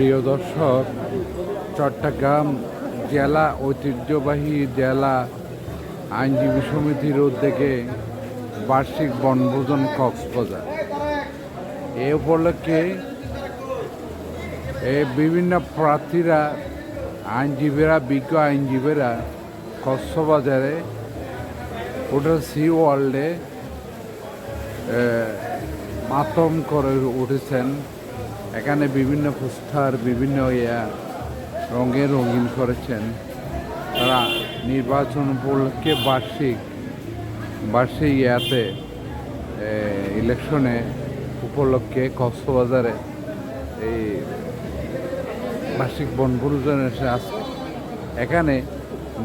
প্রিয় দর্শক, চট্টগ্রাম জেলা ঐতিহ্যবাহী জেলা আইনজীবী সমিতির উদ্যোগে বার্ষিক বনভোজন কক্সবাজার। এ উপলক্ষে এ বিভিন্ন প্রার্থীরা, আইনজীবীরা, বিজ্ঞ আইনজীবীরা কক্সবাজারে হোটেল সি ওয়ার্ল্ডে মাতম করে উঠেছেন। এখানে বিভিন্ন পোস্টার বিভিন্ন ইয়া রঙে রঙিন করেছেন। তারা নির্বাচন উপলক্ষে বার্ষিক বার্ষিক ইয়াতে ইলেকশনে উপলক্ষে কক্সবাজারে এই বার্ষিক বনভোজন এসে আসছে এখানে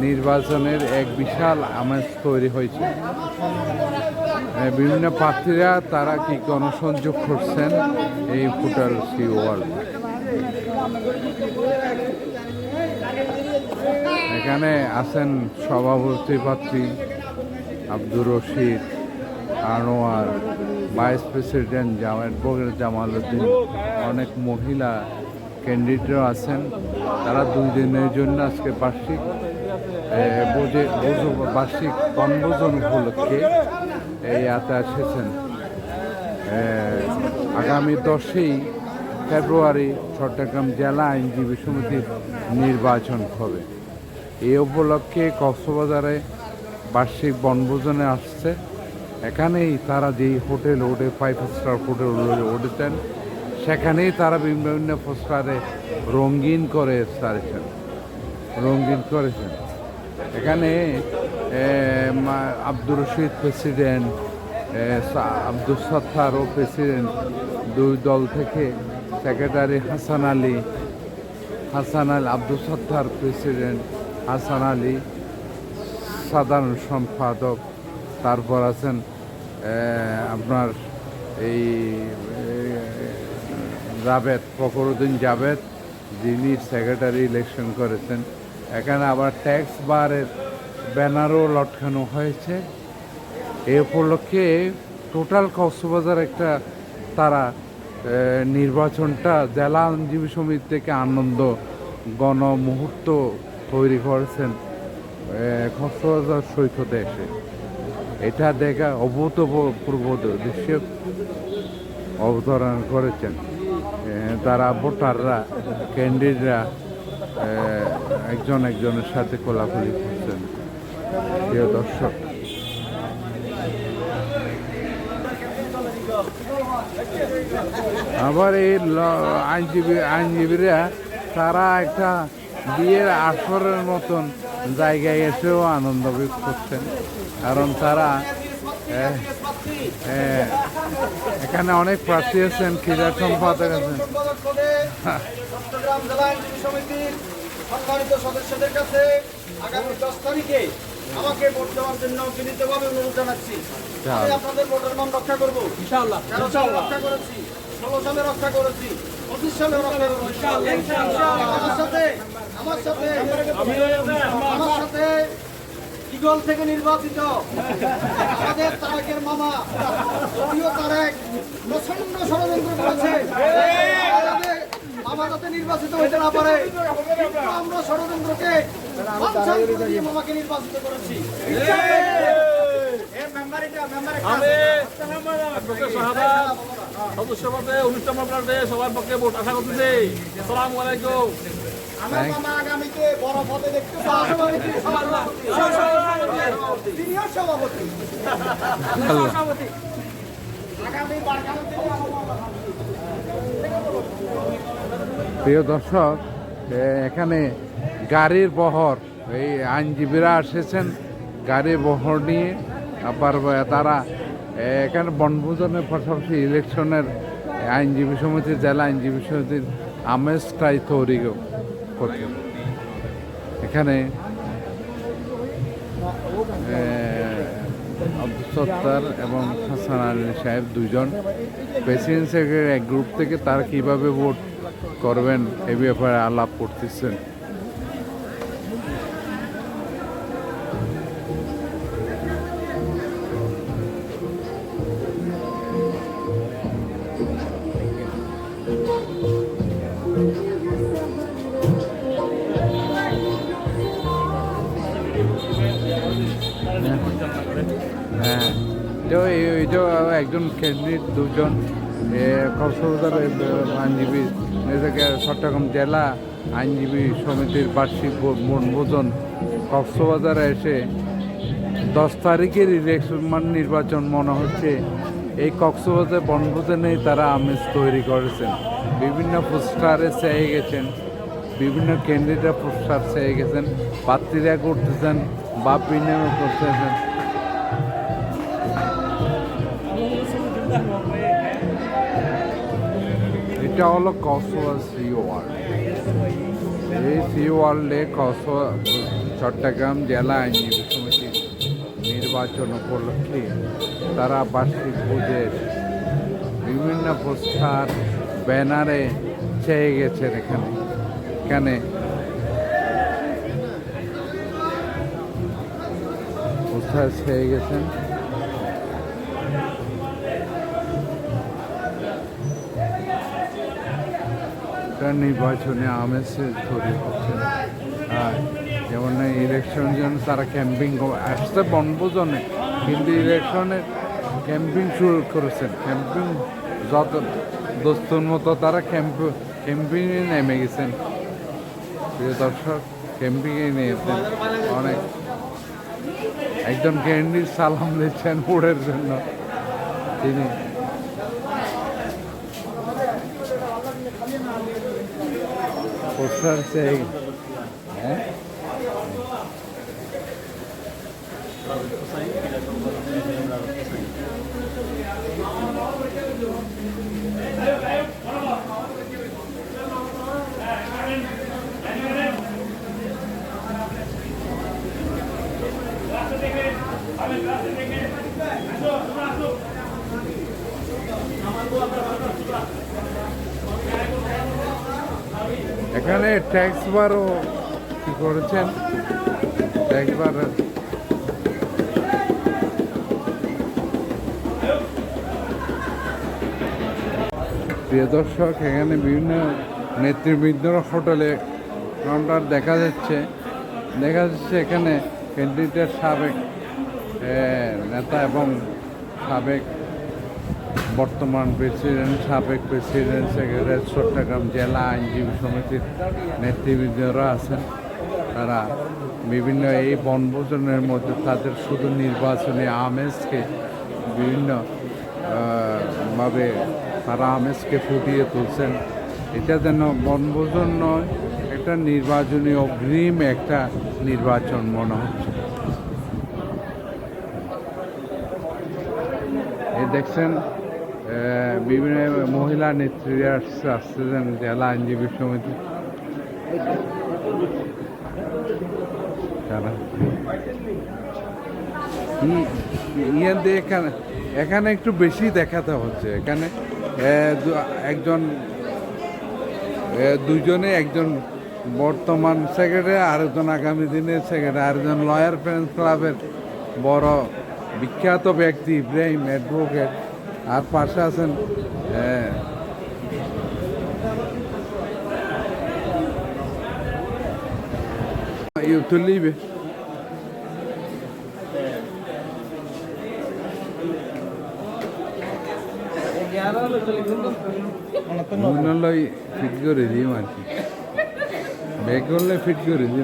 নির্বাচনের এক বিশাল আমেজ তৈরি হয়েছে। বিভিন্ন প্রার্থীরা তারা কি গণসংযোগ করছেন এই ফুটার সি ওয়ার্ল্ড? এখানে আছেন সভাপতি প্রার্থী আব্দুর রশিদ, আনোয়ার, ভাইস প্রেসিডেন্ট বগের জামাল উদ্দিন অনেক মহিলা ক্যান্ডিডেটও আছেন। তারা দুই দিনের জন্য আজকে বার্ষিক বার্ষিক বনভোজন উপলক্ষে এই আতে এসেছেন। আগামী দশই ফেব্রুয়ারি চট্টগ্রাম জেলা আইনজীবী সমিতির নির্বাচন হবে। এই উপলক্ষে কক্সবাজারে বার্ষিক বনভোজনে আসছে। এখানেই তারা যেই হোটেল ওঠে ফাইভ স্টার হোটেল উঠেছেন সেখানেই তারা বিভিন্ন পোস্টারে রঙিন করে সারেছেন রঙিন করেছেন। এখানে আব্দুর রশিদ প্রেসিডেন্ট আব্দুল সত্তারও প্রেসিডেন্ট দুই দল থেকে সেক্রেটারি হাসান আলী হাসান আলী আব্দুল সত্তার প্রেসিডেন্ট হাসান আলী, সাধারণ সম্পাদক। তারপর আছেন আপনার এই জাভেদ ফখরুদ্দিন জাভেদ, যিনি সেক্রেটারি ইলেকশন করেছেন। এখানে আবার ট্যাক্স বারের ব্যানারও লটকানো হয়েছে। এ উপলক্ষে টোটাল কক্সবাজার একটা তারা নির্বাচনটা জেলা আইনজীবী সমিতি থেকে আনন্দ গণ মুহূর্ত তৈরি করেছেন কক্সবাজার সৈকতে এসে। এটা দেখা অভূতপূর্ব দৃশ্য অবতরণ করেছেন তারা ভোটাররা ক্যান্ডিডেটরা একজন একজনের সাথে কোলাকুলি করছেন, প্রিয় দর্শক। আবার এই আইনজীবী, আইনজীবীরা তারা একটা বিয়ের আসরের মতন জায়গায় এসেও আনন্দ করছেন। কারণ তারা এখানে অনেক প্রার্থী আছেন, ক্রীড়া সম্পাদক আছেন। চট্টগ্রাম জেলা আইনজীবী সমিতির সম্মানিত সদস্যদের কাছে আগামী দশ তারিখে আমাকে ভোট দেওয়ার জন্য বিনীতভাবে অনুরোধ জানাচ্ছি। আমি আপনাদের ভোটের মান রক্ষা করব। তেরো সালে রক্ষা করেছি ষোলো সালে রক্ষা করেছি পঁচিশ সালে রক্ষা করেছি। আমার সাথে আমার সাথে আমার সাথে ইগল থেকে নির্বাচিত আমাদের তারেকের মামা যদিও তারেক প্রচণ্ড ষড়যন্ত্র করেছে। আমাদের মামা যাতে নির্বাচিত হইতে না পারে আমরা ষড়যন্ত্রকে মামাকে নির্বাচিত করেছি। সদস্য পদে অনুষ্ঠান আপনাদের সবার পক্ষে ভোট আশা করতেছি আসসালামু আলাইকুম। আমার মামা আগামীতে বড় পদে দেখতে তিনিও সভাপতি। সভাপতি। আগামী। প্রিয় দর্শক এখানে গাড়ির বহর, এই আইনজীবীরা এসেছেন গাড়ির বহর নিয়ে। আবার তারা এখানে বনভোজনের পাশাপাশি ইলেকশনের আইনজীবী সমিতি জেলা আইনজীবী সমিতির আমেজটাই তৈরি করছেন এখানে আব্দুল সত্তার এবং হাসান আলী সাহেব দুজন প্রেসিডেন্ট সেক্রেটারি এক গ্রুপ থেকে তারা কীভাবে ভোট করবেন এ ব্যাপারে আলাপ করতেছেন। হ্যাঁ।, হ্যাঁ। একজন ক্যান্ডিডেট দুজন আহ, আইনজীবী এদিকে চট্টগ্রাম জেলা আইনজীবী সমিতির বার্ষিক বনভোজন কক্সবাজারে এসে দশ তারিখের ইলেকশন নির্বাচন মনে হচ্ছে। এই কক্সবাজার বনভোজনেই তারা আমেজ তৈরি করেছেন। বিভিন্ন পোস্টারে চেয়ে গেছেন বিভিন্ন ক্যান্ডিডেট পোস্টার চেয়ে গেছেন প্রার্থীরা করতেছেন বা বিনিয়োগ করতেছেন। এটা হলো কক্সবাজার সি ওয়ার্ল্ড এই সি ওয়ার্ল্ডে কক্সবা চট্টগ্রাম জেলা আইনজীবী সমিতির নির্বাচন উপলক্ষে তারা বার্ষিক ভোজের বিভিন্ন পোস্টার ব্যানারে চেয়ে গেছেন এখানে এখানে পোস্টার চেয়ে গেছেন একটা নির্বাচনে আমেজ তৈরি হচ্ছে যেমন ইলেকশন জন্য তারা ক্যাম্পিং আসতে বনভোজনে, কিন্তু ইলেকশনে ক্যাম্পিং শুরু করেছেন। ক্যাম্পিং যত দোস্তর মতো তারা ক্যাম্প ক্যাম্পিংয়ে নেমে গেছেন। প্রিয় দর্শক ক্যাম্পিংয়ে নিয়েছেন অনেক একজন ক্যান্ডির সালাম দিচ্ছেন ভোটের জন্য। তিনি পোস্টার চাই হ্যাঁ এখানে ট্যাক্স বারও কি করেছেন? ট্যাক্স বার প্রিয় দর্শক, এখানে বিভিন্ন নেতৃবৃন্দর হোটেলে কাউন্টার দেখা যাচ্ছে। দেখা যাচ্ছে এখানে ক্যান্ডিডেট সাবেক নেতা এবং সাবেক বর্তমান প্রেসিডেন্ট, সাবেক প্রেসিডেন্ট, সেক্রেটারি, চট্টগ্রাম জেলা আইনজীবী সমিতির নেতৃবৃন্দরা আছেন। তারা বিভিন্ন এই বনভোজনের মধ্যে তাদের শুধু নির্বাচনী আমেজকে বিভিন্ন ভাবে তারা আমেজকে ফুটিয়ে তুলছেন। এটা যেন বনভোজন নয়, একটা নির্বাচনী অগ্রিম একটা নির্বাচন মনে হচ্ছে। এই দেখছেন বিভিন্ন মহিলা নেত্রীরা আসতেছেন জেলা আইনজীবী সমিতি। ইয়ে এখানে এখানে একটু বেশি দেখাতে হচ্ছে। এখানে একজন দুজনে, একজন বর্তমান সেক্রেটারি, আরেকজন আগামী দিনের সেক্রেটারি, আরেকজন লয়ার ফ্রেন্ডস ক্লাবের বড় বিখ্যাত ব্যক্তি, ইব্রাহিম অ্যাডভোকেট। আর পাশে আছেন আহ, ইউ তো লিবে মনে ফিট করে দিই আর কি ব্যাগ করলে ফিট করে দিই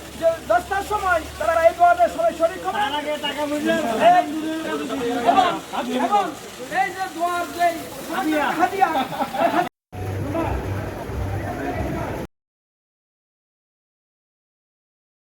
দশটার সময় তারা এই দোয়াতে সবাই শরীর হবে এবং এই যে দোয়ার যে হাদিয়া